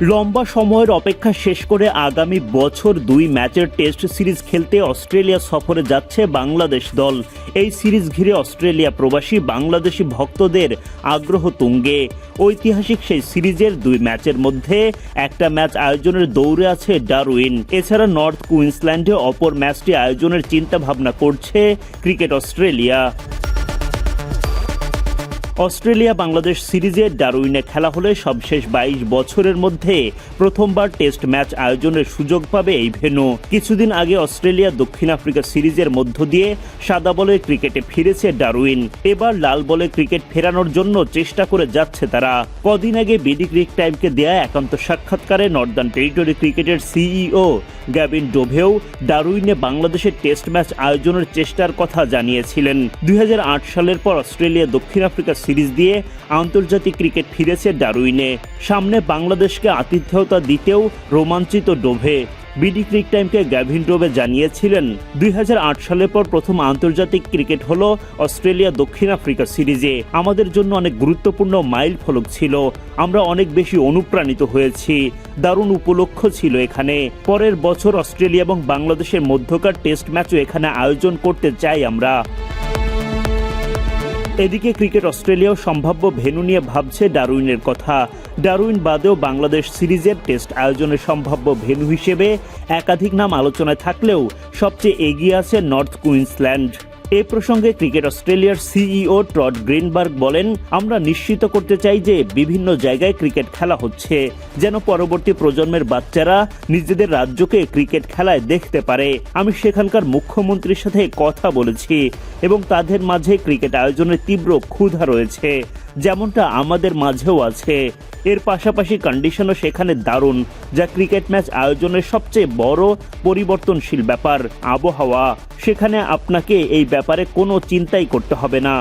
লম্বা সময়ের অপেক্ষা শেষ করে আগামী বছর দুই ম্যাচের টেস্ট সিরিজ খেলতে অস্ট্রেলিয়া সফরে যাচ্ছে বাংলাদেশ দল। এই সিরিজ ঘিরে অস্ট্রেলিয়া প্রবাসী বাংলাদেশি ভক্তদের আগ্রহ তুঙ্গে। ঐতিহাসিক সেই সিরিজের দুই ম্যাচের মধ্যে একটা ম্যাচ আয়োজনের দৌড়ে আছে ডারউইন। এছাড়া নর্থ কুইন্সল্যান্ডে অপর ম্যাচটি আয়োজনের চিন্তা ভাবনা করছে ক্রিকেট অস্ট্রেলিয়া। অস্ট্রেলিয়া বাংলাদেশ সিরিজে ডারউইনে খেলা হলে সবশেষ বাইশ বছরের মধ্যে প্রথমবার টেস্ট ম্যাচ আয়োজনের সুযোগ পাবে এই ভেন্যু। কিছুদিন আগে অস্ট্রেলিয়া দক্ষিণ আফ্রিকা সিরিজের মধ্য দিয়ে সাদা বলে ক্রিকেটে ফিরেছে ডারউইন। এবার লাল বলে ক্রিকেট ফেরানোর জন্য চেষ্টা করে যাচ্ছে তারা। কদিন আগে বিডি ক্রিক টাইমকে দেয়া একান্ত সাক্ষাৎকারে নর্দার্ন টেরিটরি ক্রিকেটের সিইও গ্যাবিন ডোভেও ডারউইনে বাংলাদেশের টেস্ট ম্যাচ আয়োজনের চেষ্টার কথা জানিয়েছিলেন। দুই হাজার আট সালের পর অস্ট্রেলিয়া দক্ষিণ আফ্রিকা সিরিজ দিয়ে আন্তর্জাতিক ক্রিকেট ফিরেছে ডারুইনে। সামনে বাংলাদেশকে আতিথ্যতা দিতেও রোমাঞ্চিত ডোভে। বিডি ক্রিক টাইমকে গ্যাভিন ডোভে জানিয়েছিলেন, দুই সালের পর প্রথম আন্তর্জাতিক ক্রিকেট হল অস্ট্রেলিয়া দক্ষিণ আফ্রিকা সিরিজে। আমাদের জন্য অনেক গুরুত্বপূর্ণ মাইল ফলক ছিল। আমরা অনেক বেশি অনুপ্রাণিত হয়েছি। দারুণ উপলক্ষ ছিল এখানে। পরের বছর অস্ট্রেলিয়া এবং বাংলাদেশের মধ্যকার টেস্ট ম্যাচও এখানে আয়োজন করতে চাই আমরা। এদিকে ক্রিকেট অস্ট্রেলিয়াও সম্ভাব্য ভেনু নিয়ে ভাবছে ডারউইনের কথা। ডারুইন বাদেও বাংলাদেশ সিরিজের টেস্ট আয়োজনের সম্ভাব্য ভেনু হিসেবে একাধিক নাম আলোচনায় থাকলেও সবচেয়ে এগিয়ে আছে নর্থ কুইন্সল্যান্ড। এ প্রসঙ্গে ক্রিকেট অস্ট্রেলিয়ার সিইও ট্রড গ্রিনবার্গ বলেন, আমরা নিশ্চিত করতে চাই যে বিভিন্ন জায়গায় ক্রিকেট খেলা হচ্ছে, যেন পরবর্তী প্রজন্মের বাচ্চারা নিজেদের রাজ্যকে ক্রিকেট খেলায় দেখতে পারে। আমি সেখানকার মুখ্যমন্ত্রীর সাথে কথা বলেছি এবং তাদের মাঝে ক্রিকেট আয়োজনের তীব্র ক্ষুধা রয়েছে। যেমনটা আমাদের মাঝেও আছে। এর পাশাপাশি কন্ডিশনও সেখানে দারুণ, যা ক্রিকেট ম্যাচ আয়োজনের সবচেয়ে বড় পরিবর্তনশীল ব্যাপার, আবহাওয়া। সেখানে আপনাকে এই ব্যাপারে কোনো চিন্তাই করতে হবে না।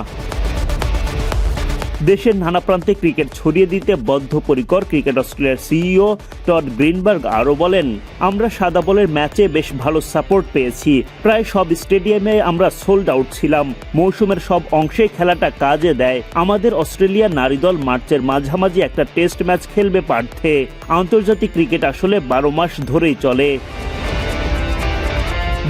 দেশের নানা প্রান্তে ক্রিকেট ছড়িয়ে দিতে বদ্ধপরিকর ক্রিকেট অস্ট্রেলিয়ার সিইও টড গ্রিনবার্গ আরও বলেন, আমরা সাদা বলের ম্যাচে বেশ ভালো সাপোর্ট পেয়েছি। প্রায় সব স্টেডিয়ামে আমরা সোল্ড আউট ছিলাম। মৌসুমের সব অংশে খেলাটা কাজে দেয়। আমাদের অস্ট্রেলিয়া নারী দল মার্চের মাঝামাঝি একটা টেস্ট ম্যাচ খেলবে পার্থে। আন্তর্জাতিক ক্রিকেট আসলে বারো মাস ধরেই চলে।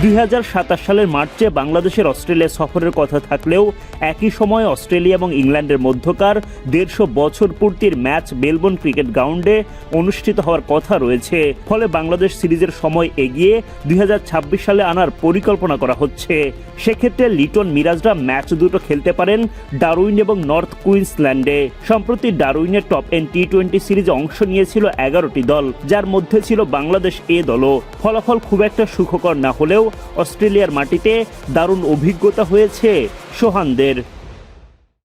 দুই হাজার সাতাশ সালের মার্চে বাংলাদেশের অস্ট্রেলিয়া সফরের কথা থাকলেও একই সময় অস্ট্রেলিয়া এবং ইংল্যান্ডের মধ্যকার দেড়শো বছর পূর্তির ম্যাচ বেলবন ক্রিকেট গ্রাউন্ডে অনুষ্ঠিত হওয়ার কথা রয়েছে। ফলে বাংলাদেশ সিরিজের সময় এগিয়ে দুই হাজার ছাব্বিশ সালে আনার পরিকল্পনা করা হচ্ছে। সেক্ষেত্রে লিটন মিরাজরা ম্যাচ দুটো খেলতে পারেন ডারউইন এবং নর্থ কুইন্সল্যান্ডে। সম্প্রতি ডারউইনের টপ এন টি টোয়েন্টি সিরিজে অংশ নিয়েছিল এগারোটি দল, যার মধ্যে ছিল বাংলাদেশ এ দলও। ফলাফল খুব একটা সুখকর না হলেও অস্ট্রেলিয়ার মাটিতে দারুণ অভিজ্ঞতা হয়েছে সোহানদের।